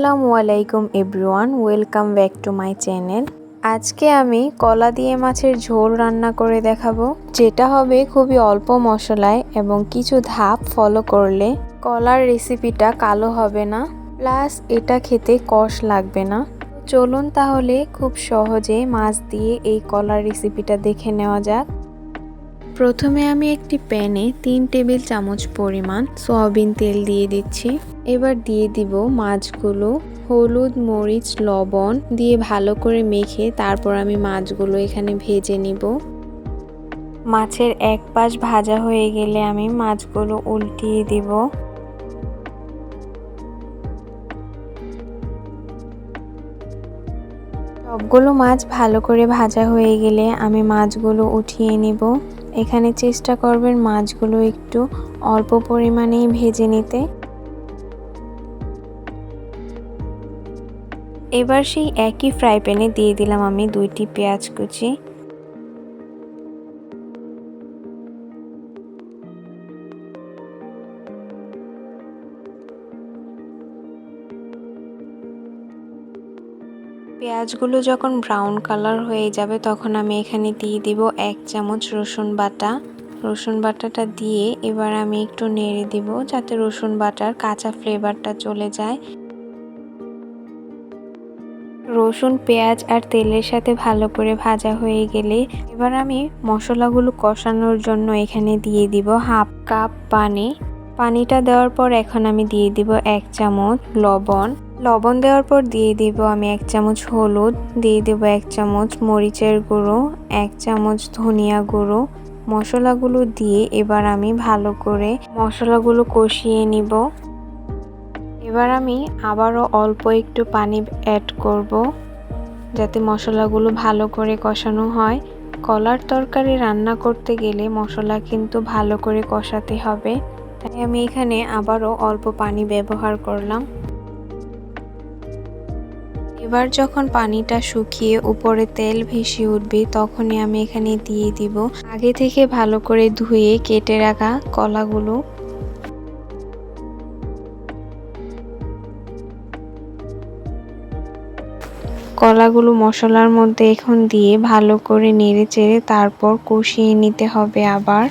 আসসালামু আলাইকুম everyone, welcome back to my channel. আজকে আমি কলা দিয়ে মাছের ঝোল রান্না করে দেখাবো, যেটা হবে খুবই অল্প মশলায় এবং কিছু ধাপ ফলো করলে কলার রেসিপিটা কালো হবে না প্লাস এটা খেতে কষ লাগবে না। চলুন তাহলে খুব সহজে মাছ দিয়ে এই কলার রেসিপিটা দেখে নেওয়া যাক। প্রথমে আমি একটি প্যানে তিন টেবিল চামচ পরিমাণ সয়াবিন তেল দিয়ে দিচ্ছি। এবার দিয়ে দিব মাছগুলো, হলুদ, মরিচ, লবণ দিয়ে ভালো করে মেখে তারপর আমি মাছগুলো এখানে ভেজে নিব। মাছের এক পাশ ভাজা হয়ে গেলে আমি মাছগুলো উল্টিয়ে দিব। সবগুলো মাছ ভালো করে ভাজা হয়ে গেলে আমি মাছগুলো উঠিয়ে নিব। এখানে চেষ্টা করবেন মাছগুলো একটু অল্প পরিমাণেই ভেজে নিতে। এবার সেই একই ফ্রাই প্যানে দিয়ে দিলাম আমি দুইটি পেঁয়াজ কুচি। পেঁয়াজগুলো যখন ব্রাউন কালার হয়ে যাবে তখন আমি এখানে দিয়ে দিব এক চামচ রসুন বাটা। রসুন বাটাটা দিয়ে এবার আমি একটু নেড়ে দিব যাতে রসুন বাটার কাঁচা ফ্লেভারটা চলে যায়। রসুন, পেঁয়াজ আর তেলের সাথে ভালো করে ভাজা হয়ে গেলে এবার আমি মশলাগুলো কষানোর জন্য এখানে দিয়ে দিব হাফ কাপ পানি। পানিটা দেওয়ার পর এখন আমি দিয়ে দিব এক চামচ লবণ। লবণ দেওয়ার পর দিয়ে দিব আমি এক চামচ হলুদ, দিয়ে দেব এক চামচ মরিচের গুঁড়ো, এক চামচ ধনিয়া গুঁড়ো। মশলাগুলো দিয়ে এবার আমি ভালো করে মশলাগুলো কষিয়ে নিব। এবার আমি আবারও অল্প একটু পানি অ্যাড করব, যাতে মশলাগুলো ভালো করে কষানো হয়। কলার তরকারি রান্না করতে গেলে মশলা কিন্তু ভালো করে কষাতে হবে, তাই আমি এখানে আবারও অল্প পানি ব্যবহার করলাম। এবার যখন পানিটা শুকিয়ে উপরে তেল ভেসে উঠবে, তখনই আমি এখানে দিয়ে দিব। আগে থেকে ভালো করে ধুয়ে কেটে রাখা কলাগুলো। কলাগুলো মশলার মধ্যে এখন দিয়ে ভালো করে নেড়ে চেড়ে তারপর কষিয়ে নিতে হবে আবার।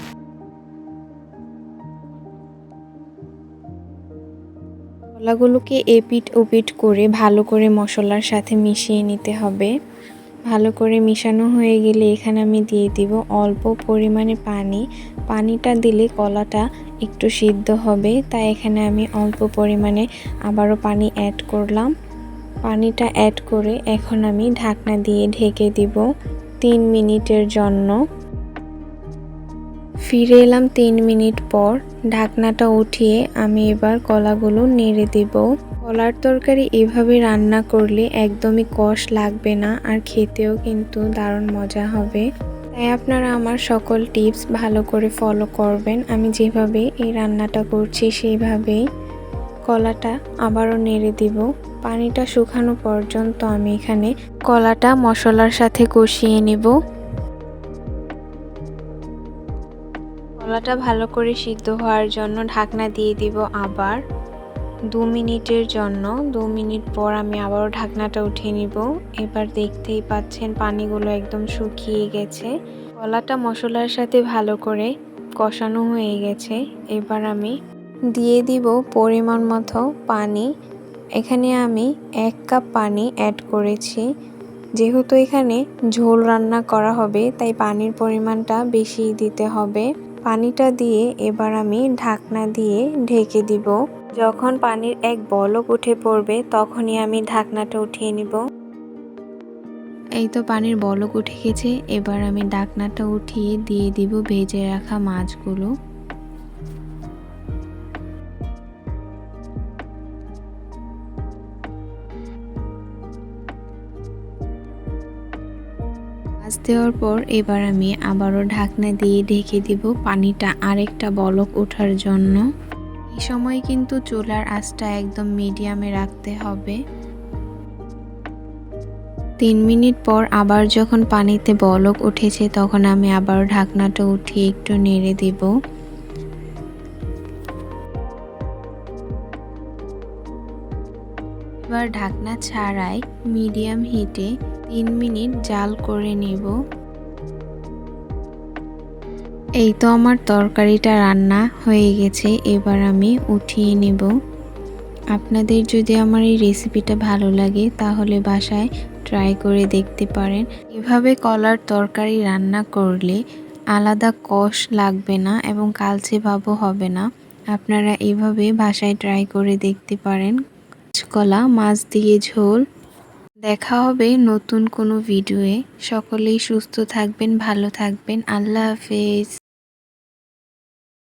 কলাগুলোকে এপিট ওপিট করে ভালো করে মশলার সাথে মিশিয়ে নিতে হবে। ভালো করে মিশানো হয়ে গেলে এখানে আমি দিয়ে দিব অল্প পরিমাণে পানি। পানিটা দিলে কলাটা একটু সিদ্ধ হবে, তাই এখানে আমি অল্প পরিমাণে আবারও পানি অ্যাড করলাম। পানিটা অ্যাড করে এখন আমি ঢাকনা দিয়ে ঢেকে দিব তিন মিনিটের জন্য। ফিরে এলাম তিন মিনিট পর, ঢাকনাটা উঠিয়ে আমি এবার কলাগুলো নেড়ে দেব। কলার তরকারি এভাবে রান্না করলে একদমই কষ লাগবে না আর খেতেও কিন্তু দারুণ মজা হবে। তাই আপনারা আমার সকল টিপস ভালো করে ফলো করবেন। আমি যেভাবে এই রান্নাটা করছি সেইভাবেই কলাটা আবারও নেড়ে দিব। পানিটা শুকানো পর্যন্ত আমি এখানে কলাটা মশলার সাথে কষিয়ে নেব। কলাটা ভালো করে সিদ্ধ হওয়ার জন্য ঢাকনা দিয়ে দিব আবার দু মিনিটের জন্য। দু মিনিট পর আমি আবারও ঢাকনাটা উঠিয়ে নিব। এবার দেখতেই পাচ্ছেন পানিগুলো একদম শুকিয়ে গেছে। কলাটা মশলার সাথে ভালো করে কষানো হয়ে গেছে। এবার আমি দিয়ে দিব পরিমাণ মতো পানি। এখানে আমি এক কাপ পানি অ্যাড করেছি। যেহেতু এখানে ঝোল রান্না করা হবে, তাই পানির পরিমাণটা বেশি দিতে হবে। পানিটা দিয়ে এবার আমি ঢাকনা দিয়ে ঢেকে দিব। যখন পানির এক বলক উঠে পড়বে, তখনই আমি ঢাকনাটা উঠিয়ে নিব। এই তো পানির বলক উঠে গেছে, এবার আমি ঢাকনাটা উঠিয়ে দিয়ে দিব ভেজে রাখা মাছগুলো। মাছ দেওয়ার পর এবার আমি আবারও ঢাকনা দিয়ে ঢেকে দিব পানিটা আরেকটা বলক ওঠার জন্য। এই সময় কিন্তু চুলার আঁচটা একদম মিডিয়ামে রাখতে হবে। তিন মিনিট পর আবার যখন পানিতে বলক উঠেছে তখন আমি আবার ঢাকনাটা উঠিয়ে একটু নেড়ে দিব। এবার ঢাকনা ছাড়াই মিডিয়াম হিটে তিন মিনিট জাল করে নেব। এই তো আমার তরকারিটা রান্না হয়ে গেছে, এবার আমি উঠিয়ে নেব। আপনাদের যদি আমার এই রেসিপিটা ভালো লাগে, তাহলে বাসায় ট্রাই করে দেখতে পারেন। এভাবে কলার তরকারি রান্না করলে আলাদা কষ লাগবে না এবং কালচে ভাবও হবে না। আপনারা এভাবে বাসায় ট্রাই করে দেখতে পারেন। কলা মাছ দিয়ে ঝোল দেখা হবে নতুন কোনো ভিডিওয়ে সকলেই সুস্থ থাকবেন ভালো থাকবেন। আল্লাহ হাফেজ।